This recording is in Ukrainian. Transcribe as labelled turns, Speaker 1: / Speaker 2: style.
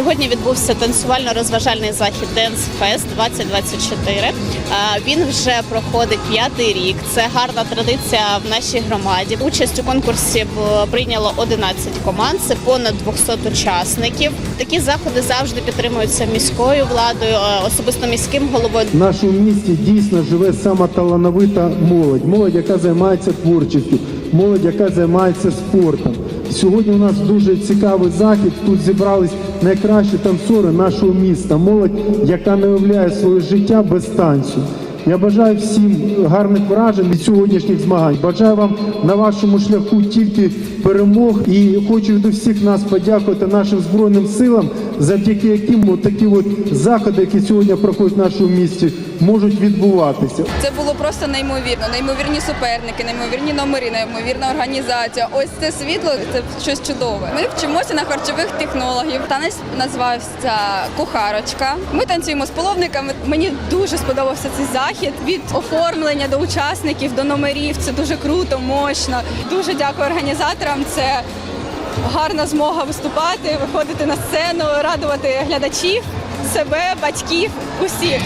Speaker 1: Це танцювально-розважальний захід Dance Fest 2024. Е, Він вже проходить п'ятий рік. Це гарна традиція в нашій громаді. Участь у конкурсі прийняло 11 команд. Це понад 200 учасників. Такі заходи завжди підтримуються міською владою, особисто міським головою.
Speaker 2: В нашому місті дійсно живе сама талановита молодь, молодь, яка займається творчістю, молодь, яка займається спортом. Сьогодні у нас дуже цікавий захід. Тут зібрались найкращі танцори нашого міста, молодь, яка не уявляє своє життя без танцю. Я бажаю всім гарних вражень від сьогоднішніх змагань. Бажаю вам на вашому шляху тільки перемог і хочу до всіх нас подякувати нашим збройним силам, завдяки яким от такі от заходи, які сьогодні проходять в нашому місті, можуть відбуватися.
Speaker 3: Це було просто неймовірно. Неймовірні суперники, неймовірні номери, неймовірна організація. Ось це світло, це щось чудове. Ми вчимося на харчових технологів. Танець називався кухарочка. Ми танцюємо з половниками. Мені дуже сподобався цей захід. Від оформлення до учасників, до номерів. Це дуже круто, мощно. Дуже дякую організаторам. Це гарна змога виступати, виходити на сцену, радувати глядачів, себе, батьків, усіх.